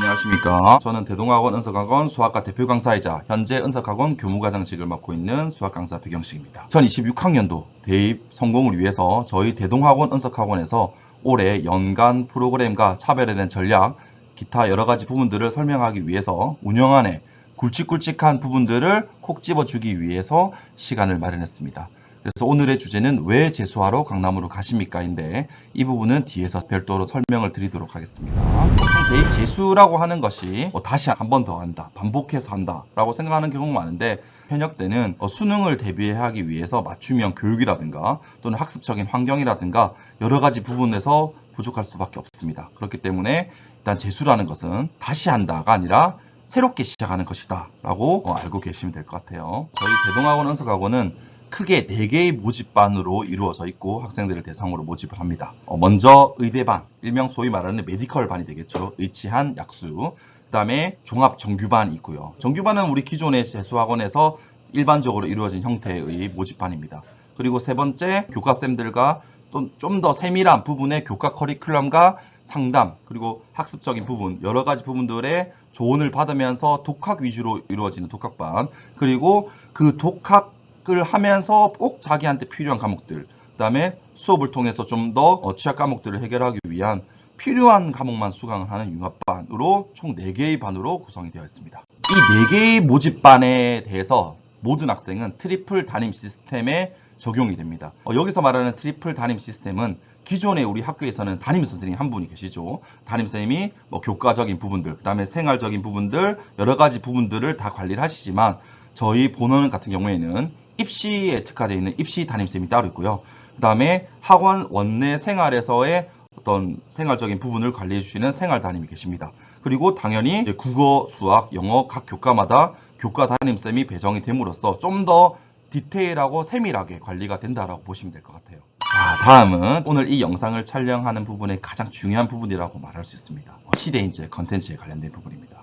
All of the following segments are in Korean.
안녕하십니까. 저는 대동학원 은석학원 수학과 대표 강사이자 현재 은석학원 교무과장직을 맡고 있는 수학 강사 백영식입니다. 2026학년도 대입 성공을 위해서 저희 대동학원 은석학원에서 올해 연간 프로그램과 대한 전략, 기타 여러 가지 부분들을 설명하기 위해서 운영안에 굵직굵직한 부분들을 콕 집어주기 위해서 시간을 마련했습니다. 그래서 오늘의 주제는 왜 재수하러 강남으로 가십니까 인데 이 부분은 뒤에서 별도로 설명을 드리도록 하겠습니다. 보통 대입 재수라고 하는 것이 뭐 다시 한 번 더 한다, 반복해서 한다 라고 생각하는 경우가 많은데 현역 때는 어, 수능을 대비하기 위해서 맞춤형 교육이라든가 또는 학습적인 환경이라든가 여러 가지 부분에서 부족할 수밖에 없습니다. 그렇기 때문에 일단 재수라는 것은 다시 한다가 아니라 새롭게 시작하는 것이다 라고 어, 알고 계시면 될 것 같아요. 저희 대동학원 은석학원은 크게 4개의 모집반으로 이루어져 있고 학생들을 대상으로 모집을 합니다. 어, 먼저 의대반, 일명 소위 말하는 메디컬 반이 되겠죠. 의치한 약수. 그 다음에 종합 정규반이 있고요. 정규반은 우리 기존의 재수학원에서 일반적으로 이루어진 형태의 모집반입니다. 그리고 세 번째 교과쌤들과 또좀더 세밀한 부분의 교과 커리큘럼과 상담 그리고 학습적인 부분 여러 가지 부분들의 조언을 받으면서 독학 위주로 이루어지는 독학반 그리고 그 독학 을 하면서 꼭 자기한테 필요한 과목들 그 다음에 수업을 통해서 좀 더 취약 과목들을 해결하기 위한 필요한 과목만 수강을 하는 융합반으로 총 4개의 반으로 구성이 되어 있습니다. 이 4개의 모집반에 대해서 모든 학생은 트리플 담임 시스템에 적용이 됩니다. 어, 여기서 말하는 트리플 담임 시스템은 기존에 우리 학교에서는 담임 선생님 한 분이 계시죠. 담임 선생님이 뭐 교과적인 부분들, 그다음에 생활적인 부분들, 여러 가지 부분들을 다 관리를 하시지만 저희 본원 같은 경우에는 입시에 특화되어 있는 입시 담임 선생님이 따로 있고요. 그 다음에 학원 원내 생활에서의 어떤 생활적인 부분을 관리해 주시는 생활 담임이 계십니다. 그리고 당연히 국어, 수학, 영어 각 교과마다 교과 담임쌤이 배정이 됨으로써 좀 더 디테일하고 세밀하게 관리가 된다라고 보시면 될 것 같아요. 자, 다음은 오늘 이 영상을 촬영하는 부분의 가장 중요한 부분이라고 말할 수 있습니다. 시대 인재 컨텐츠에 관련된 부분입니다.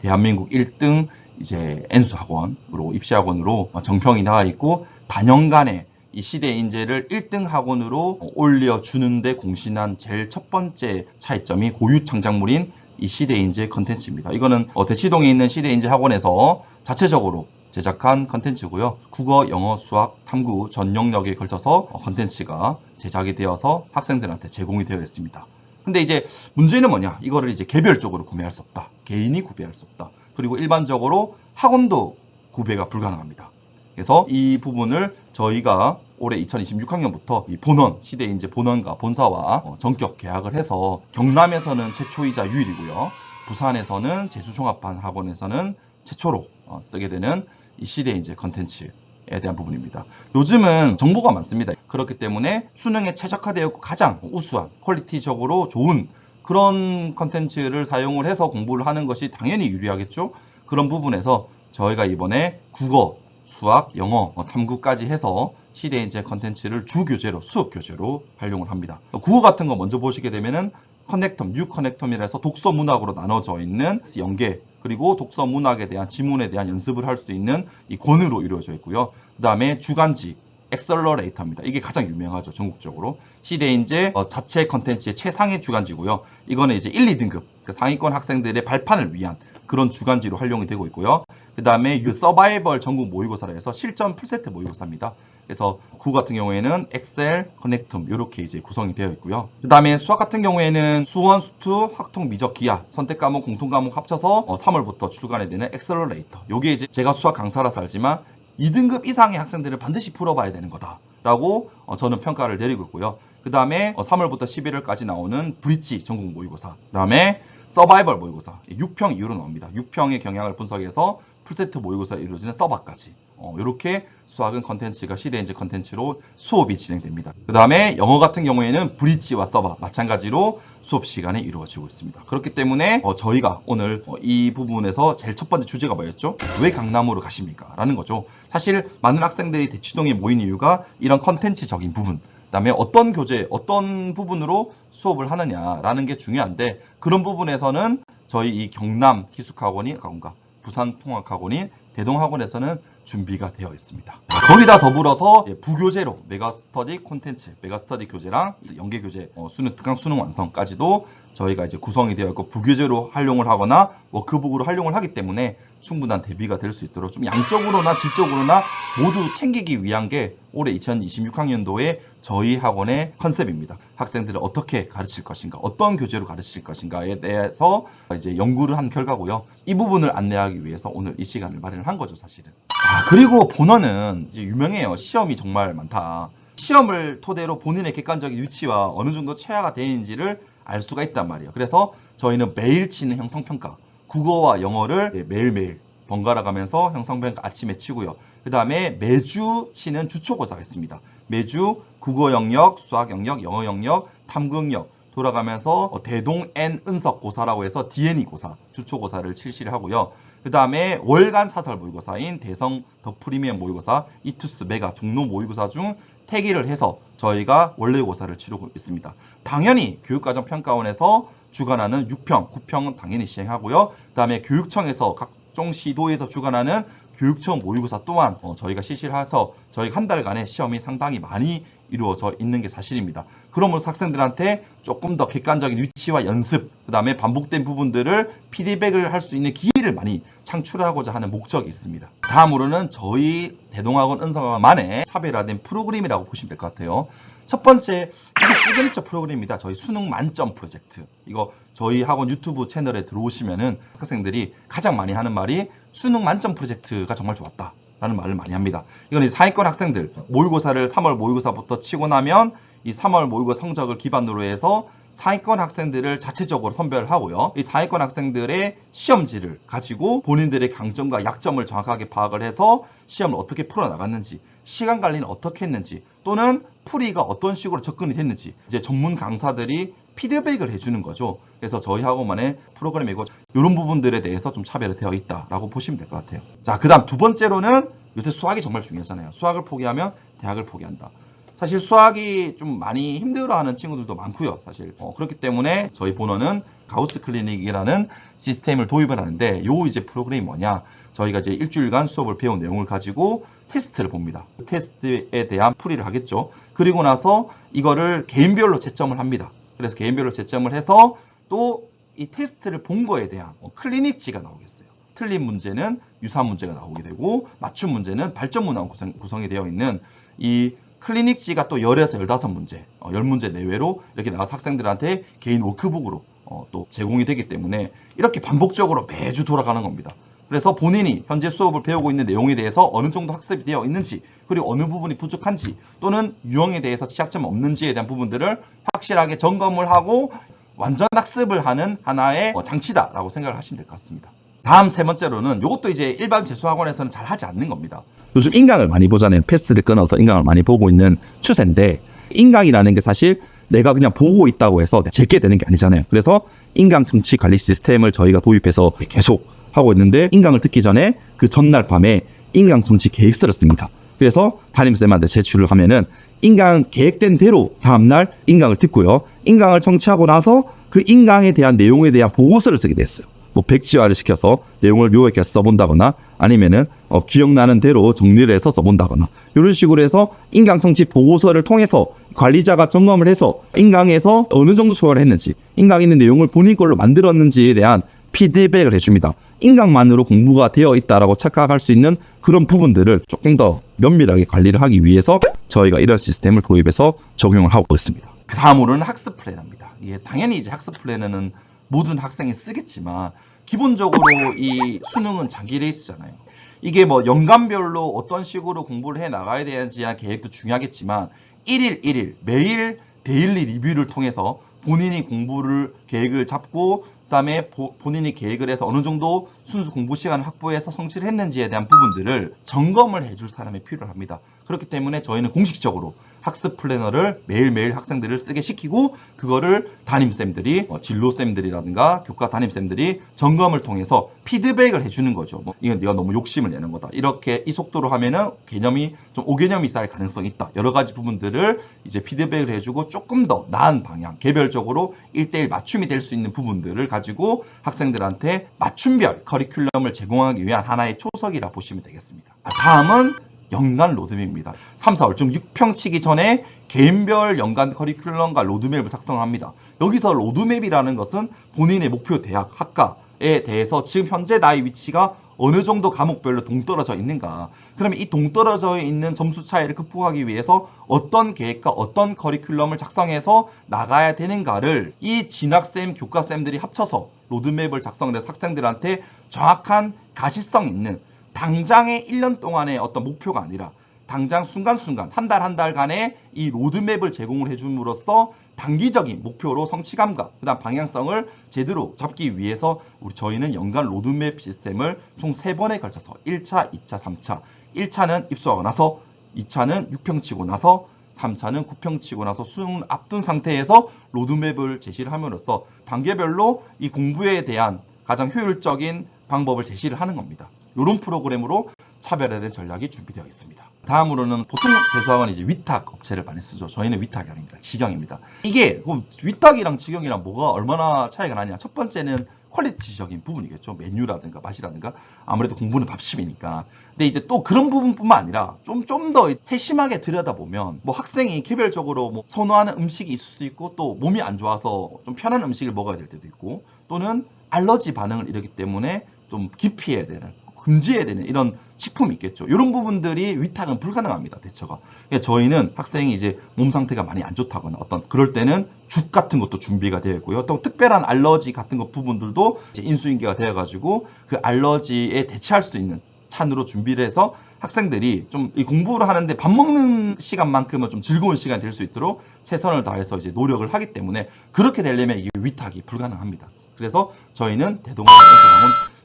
대한민국 1등 이제 N수 학원으로 입시 학원으로 정평이 나와 있고 단연간에 이 시대 인재를 1등 학원으로 올려주는데 공신한 제일 첫 번째 차이점이 고유 창작물인 이 시대 인재 컨텐츠입니다. 이거는 어, 대치동에 있는 시대 인재 학원에서 자체적으로 제작한 컨텐츠고요. 국어, 영어, 수학, 탐구 전 영역에 걸쳐서 어, 컨텐츠가 제작이 되어서 학생들한테 제공이 되어 있습니다. 근데 이제 문제는 뭐냐? 이거를 이제 개별적으로 구매할 수 없다. 개인이 구매할 수 없다. 그리고 일반적으로 학원도 구매가 불가능합니다. 그래서 이 부분을 저희가 올해 2026학년부터 이 본원 시대 인재 본원과 본사와 어, 전격 계약을 해서 경남에서는 최초이자 유일이고요. 부산에서는 제수종합반 학원에서는 최초로 어, 쓰게 되는 이 시대 인재 컨텐츠에 대한 부분입니다. 요즘은 정보가 많습니다. 그렇기 때문에 수능에 최적화되었고 가장 우수한 퀄리티적으로 좋은 그런 컨텐츠를 사용을 해서 공부를 하는 것이 당연히 유리하겠죠. 그런 부분에서 저희가 이번에 국어, 수학, 영어, 뭐 탐구까지 해서 시대 인재 컨텐츠를 주 교재로 수업 교재로 활용을 합니다. 국어 같은 거 먼저 보시게 되면은 커넥텀, 뉴 커넥텀이라 해서 독서 문학으로 나눠져 있는 연계 그리고 독서 문학에 대한 지문에 대한 연습을 할 수 있는 이 권으로 이루어져 있고요. 그 다음에 주간지 엑셀러레이터입니다. 이게 가장 유명하죠. 전국적으로. 시대인재 어, 자체 컨텐츠의 최상의 주간지고요. 이거는 이제 1, 2등급 그 상위권 학생들의 발판을 위한 그런 주간지로 활용이 되고 있고요. 그 다음에 유 서바이벌 전국 모의고사라 해서 실전 풀세트 모의고사입니다. 그래서 구 같은 경우에는 엑셀, 커넥텀 이렇게 이제 구성이 되어 있고요. 그 다음에 수학 같은 경우에는 수원, 수투, 학통, 미적, 기하 선택 과목, 공통 과목 합쳐서 어, 3월부터 출간이 되는 엑셀러레이터. 요게 이제 제가 수학 강사라서 알지만 2등급 이상의 학생들을 반드시 풀어봐야 되는 거다라고 어, 저는 평가를 내리고 있고요. 그 다음에 3월부터 11월까지 나오는 브릿지 전국 모의고사, 그 다음에 서바이벌 모의고사, 6평 이후로 나옵니다. 6평의 경향을 분석해서 풀세트 모의고사에 이루어지는 서바까지 어, 이렇게 수학은 컨텐츠가 시대 인재 컨텐츠로 수업이 진행됩니다. 그 다음에 영어 같은 경우에는 브릿지와 서바 마찬가지로 수업 시간이 이루어지고 있습니다. 그렇기 때문에 어, 저희가 오늘 어, 이 부분에서 제일 첫 번째 주제가 뭐였죠? 왜 강남으로 가십니까? 라는 거죠. 사실 많은 학생들이 대치동에 모인 이유가 이런 컨텐츠적인 부분 그다음에 어떤 교재, 어떤 부분으로 수업을 하느냐라는 게 중요한데 그런 부분에서는 저희 이 경남 기숙학원이 가군가 부산 통학학원인 대동학원에서는 준비가 되어 있습니다. 거기다 더불어서 예, 부교재로 메가스터디 콘텐츠, 메가스터디 교재랑 연계 교재, 어, 수능 특강 수능 완성까지도 저희가 이제 구성이 되어 있고 부교재로 활용을 하거나 워크북으로 활용을 하기 때문에 충분한 대비가 될 수 있도록 좀 양적으로나 질적으로나 모두 챙기기 위한 게 올해 2026학년도에 저희 학원의 컨셉입니다. 학생들을 어떻게 가르칠 것인가, 어떤 교재로 가르칠 것인가에 대해서 이제 연구를 한 결과고요. 이 부분을 안내하기 위해서 오늘 이 시간을 마련을 한 거죠, 사실은. 아, 그리고 본어는 이제 유명해요. 시험이 정말 많다. 시험을 토대로 본인의 객관적인 위치와 어느 정도 최하가 되는지를 알 수가 있단 말이에요. 그래서 저희는 매일 치는 형성평가, 국어와 영어를 예, 매일매일 번갈아 가면서 형성평가 아침에 치고요. 그 다음에 매주 치는 주초고사가 있습니다. 매주 국어 영역, 수학 영역, 영어 영역, 탐구 영역 돌아가면서 어, 대동 N 은석 고사라고 해서 DNE 고사, 주초 고사를 실시를 하고요. 그 다음에 월간 사설 모의고사인 대성 더 프리미엄 모의고사, 이투스 메가 종로 모의고사 중 태기를 해서 저희가 원래 고사를 치르고 있습니다. 당연히 교육과정 평가원에서 주관하는 6평, 9평은 당연히 시행하고요. 그 다음에 교육청에서 각종 시도에서 주관하는 교육청 모의고사 또한 어, 저희가 실시를 해서 저희 한 달간의 시험이 상당히 많이 이루어져 있는 게 사실입니다. 그러므로 학생들한테 조금 더 객관적인 위치와 연습, 그 다음에 반복된 부분들을 피드백을 할 수 있는 기회를 많이 창출하고자 하는 목적이 있습니다. 다음으로는 저희 대동학원 은성학원만의 차별화된 프로그램이라고 보시면 될 것 같아요. 첫 번째, 이게 시그니처 프로그램입니다. 저희 수능 만점 프로젝트. 이거 저희 학원 유튜브 채널에 들어오시면은 학생들이 가장 많이 하는 말이 수능 만점 프로젝트가 정말 좋았다. 라는 말을 많이 합니다. 이건 이제 상위권 학생들 모의고사를 3월 모의고사부터 치고 나면 이 3월 모의고사 성적을 기반으로 해서 상위권 학생들을 자체적으로 선별하고요. 이 상위권 학생들의 시험지를 가지고 본인들의 강점과 약점을 정확하게 파악을 해서 시험을 어떻게 풀어나갔는지, 시간 관리는 어떻게 했는지, 또는 풀이가 어떤 식으로 접근이 됐는지, 이제 전문 강사들이 피드백을 해주는 거죠. 그래서 저희 학원만의 프로그램이고 이런 부분들에 대해서 좀 차별화되어 있다라고 보시면 될 것 같아요. 자, 그 다음 두 번째로는 요새 수학이 정말 중요하잖아요. 수학을 포기하면 대학을 포기한다. 사실 수학이 좀 많이 힘들어하는 친구들도 많고요. 사실 어, 그렇기 때문에 저희 본원은 가우스 클리닉이라는 시스템을 도입을 하는데 요 이제 프로그램이 뭐냐? 저희가 이제 일주일간 수업을 배운 내용을 가지고 테스트를 봅니다. 그 테스트에 대한 풀이를 하겠죠. 그리고 나서 이거를 개인별로 채점을 합니다. 그래서 개인별로 채점을 해서 또 이 테스트를 본 거에 대한 어, 클리닉지가 나오겠어요. 틀린 문제는 유사 문제가 나오게 되고 맞춤 문제는 발전 문항 구성, 구성이 되어 있는 이 클리닉지가 또 10에서 15문제, 어, 10문제 내외로 이렇게 나가서 학생들한테 개인 워크북으로 어, 또 제공이 되기 때문에 이렇게 반복적으로 매주 돌아가는 겁니다. 그래서 본인이 현재 수업을 배우고 있는 내용에 대해서 어느 정도 학습이 되어 있는지 그리고 어느 부분이 부족한지 또는 유형에 대해서 취약점 없는지에 대한 부분들을 확실하게 점검을 하고 완전 학습을 하는 하나의 어, 장치다라고 생각을 하시면 될 것 같습니다. 다음 세 번째로는 이것도 이제 일반 재수학원에서는 잘 하지 않는 겁니다. 요즘 인강을 많이 보잖아요. 패스를 끊어서 인강을 많이 보고 있는 추세인데 인강이라는 게 사실 내가 그냥 보고 있다고 해서 제게 되는 게 아니잖아요. 그래서 인강 정치 관리 시스템을 저희가 도입해서 계속 하고 있는데 인강을 듣기 전에 그 전날 밤에 인강 정치 계획서를 씁니다. 그래서 담임쌤한테 제출을 하면은 인강 계획된 대로 다음날 인강을 듣고요. 인강을 청취하고 나서 그 인강에 대한 내용에 대한 보고서를 쓰게 됐어요. 뭐 백지화를 시켜서 내용을 요약해서 써본다거나 아니면은 어, 기억나는 대로 정리를 해서 써본다거나 이런 식으로 해서 인강 청취 보고서를 통해서 관리자가 점검을 해서 인강에서 어느 정도 소화를 했는지 인강 있는 내용을 본인 걸로 만들었는지에 대한 피드백을 해줍니다. 인강만으로 공부가 되어 있다라고 착각할 수 있는 그런 부분들을 조금 더 면밀하게 관리를 하기 위해서 저희가 이런 시스템을 도입해서 적용을 하고 있습니다. 그 다음으로는 학습 플랜입니다. 예, 당연히 이제 학습 플랜은 모든 학생이 쓰겠지만 기본적으로 이 수능은 장기 레이스잖아요. 이게 뭐 연간별로 어떤 식으로 공부를 해 나가야 되는지 한 계획도 중요하겠지만 1일 1일 매일 데일리 리뷰를 통해서 본인이 공부를 계획을 잡고 그 다음에 보- 본인이 계획을 해서 어느 정도 순수 공부 시간을 확보해서 성취를 했는지에 대한 부분들을 점검을 해줄 사람이 필요합니다. 그렇기 때문에 저희는 공식적으로 학습 플래너를 매일매일 학생들을 쓰게 시키고 그거를 담임쌤들이 어, 진로쌤들이라든가 교과 담임쌤들이 점검을 통해서 피드백을 해주는 거죠. 뭐 이건 네가 너무 욕심을 내는 거다. 이렇게 이 속도로 하면은 개념이 좀 오개념이 쌓일 가능성이 있다. 여러 가지 부분들을 이제 피드백을 해주고 조금 더 나은 방향, 개별적으로 1대1 맞춤이 될 수 있는 부분들을 가지고 학생들한테 맞춤별 커리큘럼을 제공하기 위한 하나의 초석이라 보시면 되겠습니다. 아, 다음은 연간 로드맵입니다. 3, 4월 좀 6평 치기 전에 개인별 연간 커리큘럼과 로드맵을 작성합니다. 여기서 로드맵이라는 것은 본인의 목표 대학, 학과 에 대해서 지금 현재 나의 위치가 어느 정도 과목별로 동떨어져 있는가. 그러면 이 동떨어져 있는 점수 차이를 극복하기 위해서 어떤 계획과 어떤 커리큘럼을 작성해서 나가야 되는가를 이 진학쌤, 교과쌤들이 합쳐서 로드맵을 작성을 해서 학생들한테 정확한 가시성 있는 당장의 1년 동안의 어떤 목표가 아니라 당장 순간순간 한 달 한 달간의 이 로드맵을 제공을 해줌으로써 단기적인 목표로 성취감과 그다음 방향성을 제대로 잡기 위해서 우리 저희는 연간 로드맵 시스템을 총 세번에 걸쳐서 1차, 2차, 3차 1차는 입수하고 나서 2차는 6평 치고 나서 3차는 9평 치고 나서 수능 앞둔 상태에서 로드맵을 제시를 함으로써 단계별로 이 공부에 대한 가장 효율적인 방법을 제시를 하는 겁니다. 이런 프로그램으로 차별화된 전략이 준비되어 있습니다. 다음으로는 보통 재수학은 이제 위탁 업체를 많이 쓰죠. 저희는 위탁이 아닙니다. 직영입니다. 이게 그럼 위탁이랑 직영이랑 뭐가 얼마나 차이가 나냐? 첫 번째는 퀄리티적인 부분이겠죠. 메뉴라든가 맛이라든가 아무래도 공부는 밥심이니까. 근데 이제 또 그런 부분뿐만 아니라 좀 좀 더 세심하게 들여다보면 뭐 학생이 개별적으로 뭐 선호하는 음식이 있을 수도 있고 또 몸이 안 좋아서 좀 편한 음식을 먹어야 될 때도 있고 또는 알러지 반응을 일으키기 때문에 좀 기피해야 되는 금지해야 되는 이런 식품이 있겠죠. 이런 부분들이 위탁은 불가능합니다. 대처가. 그러니까 저희는 학생이 이제 몸 상태가 많이 안 좋다거나 어떤 그럴 때는 죽 같은 것도 준비가 되어 있고요. 또 특별한 알러지 같은 것 부분들도 인수인계가 되어 가지고 그 알러지에 대체할 수 있는 찬으로 준비를 해서 학생들이 좀 이 공부를 하는데 밥 먹는 시간만큼은 좀 즐거운 시간이 될 수 있도록 최선을 다해서 이제 노력을 하기 때문에 그렇게 되려면 이게 위탁이 불가능합니다. 그래서 저희는 대동강은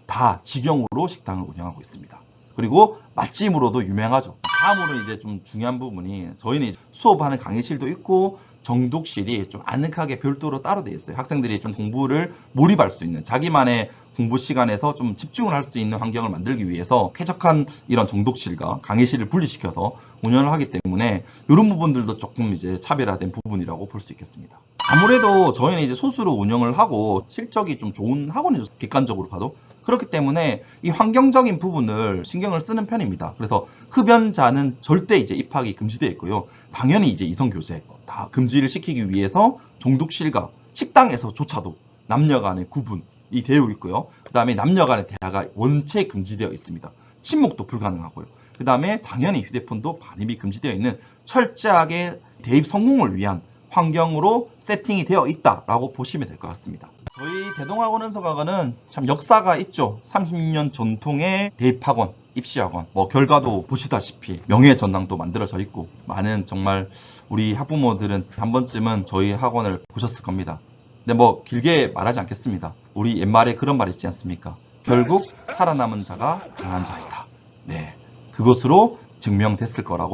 다 직영으로 식당을 운영하고 있습니다. 그리고 맛집으로도 유명하죠. 다음으로 이제 좀 중요한 부분이 저희는 수업하는 강의실도 있고 정독실이 좀 아늑하게 별도로 따로 되어 있어요. 학생들이 좀 공부를 몰입할 수 있는 자기만의 공부 시간에서 좀 집중을 할 수 있는 환경을 만들기 위해서 쾌적한 이런 정독실과 강의실을 분리시켜서 운영을 하기 때문에 이런 부분들도 조금 이제 차별화된 부분이라고 볼 수 있겠습니다. 아무래도 저희는 이제 소수로 운영을 하고 실적이 좀 좋은 학원이죠. 객관적으로 봐도. 그렇기 때문에 이 환경적인 부분을 신경을 쓰는 편입니다. 그래서 흡연자는 절대 이제 입학이 금지되어 있고요. 당연히 이제 이성 교제 다 금지를 시키기 위해서 종독실과 식당에서조차도 남녀 간의 구분이 되어 있고요. 그 다음에 남녀 간의 대화가 원체 금지되어 있습니다. 침묵도 불가능하고요. 그 다음에 당연히 휴대폰도 반입이 금지되어 있는 철저하게 대입 성공을 위한 환경으로 세팅이 되어 있다라고 보시면 될 것 같습니다. 저희 대동학원 은서학원은 참 역사가 있죠. 30년 전통의 대입학원, 입시학원. 뭐 결과도 보시다시피 명예 전당도 만들어져 있고 많은 정말 우리 학부모들은 한 번쯤은 저희 학원을 보셨을 겁니다. 근데 뭐 길게 말하지 않겠습니다. 우리 옛말에 그런 말이 있지 않습니까? 결국 살아남은 자가 강한 자이다. 네. 그것으로 증명됐을 거라고